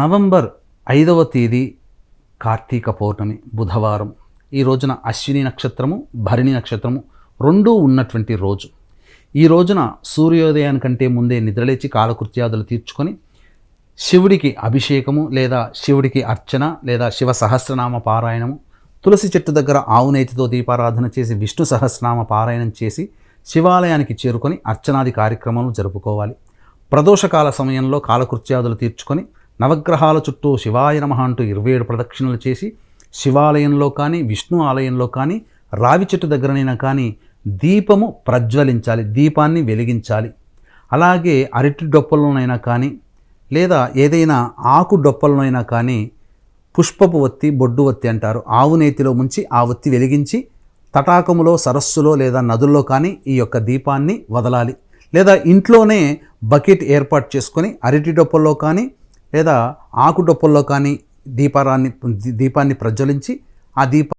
November ఐదవ తేదీ కార్తీక పౌర్ణమి బుధవారం. ఈ రోజున అశ్విని నక్షత్రము భరిణి నక్షత్రము రెండూ ఉన్నటువంటి రోజు. ఈ రోజున సూర్యోదయానికంటే ముందే నిద్రలేచి కాలకృత్యాదులు తీర్చుకొని శివుడికి అభిషేకము లేదా శివుడికి అర్చన లేదా శివ సహస్రనామ పారాయణము తులసి చెట్టు దగ్గర ఆవునేతితో దీపారాధన చేసి విష్ణు సహస్రనామ పారాయణం చేసి శివాలయానికి చేరుకొని అర్చనాది కార్యక్రమాలు జరుపుకోవాలి. ప్రదోషకాల సమయంలో కాలకృత్యాదులు తీర్చుకొని నవగ్రహాల చుట్టూ శివాయ నమ అంటూ ఇరవై ఏడు ప్రదక్షిణలు చేసి శివాలయంలో కానీ విష్ణు ఆలయంలో కానీ రావి చెట్టు దగ్గరనైనా కానీ దీపము ప్రజ్వలించాలి దీపాన్ని వెలిగించాలి. అలాగే అరటి డొప్పలనైనా కానీ లేదా ఏదైనా ఆకు డొప్పలనైనా కానీ పుష్పపు వత్తి బొడ్డు వత్తి అంటారు. ఆవు నేతిలో ముంచి ఆ వత్తి వెలిగించి తటాకములో సరస్సులో లేదా నదుల్లో కానీ ఈ యొక్క దీపాన్ని వదలాలి. లేదా ఇంట్లోనే బకెట్ ఏర్పాటు చేసుకొని అరటి డొప్పల్లో కానీ లేదా ఆకుడొప్పల్లో కానీ దీపారాన్ని దీపాన్ని ప్రజ్వలించి ఆ దీప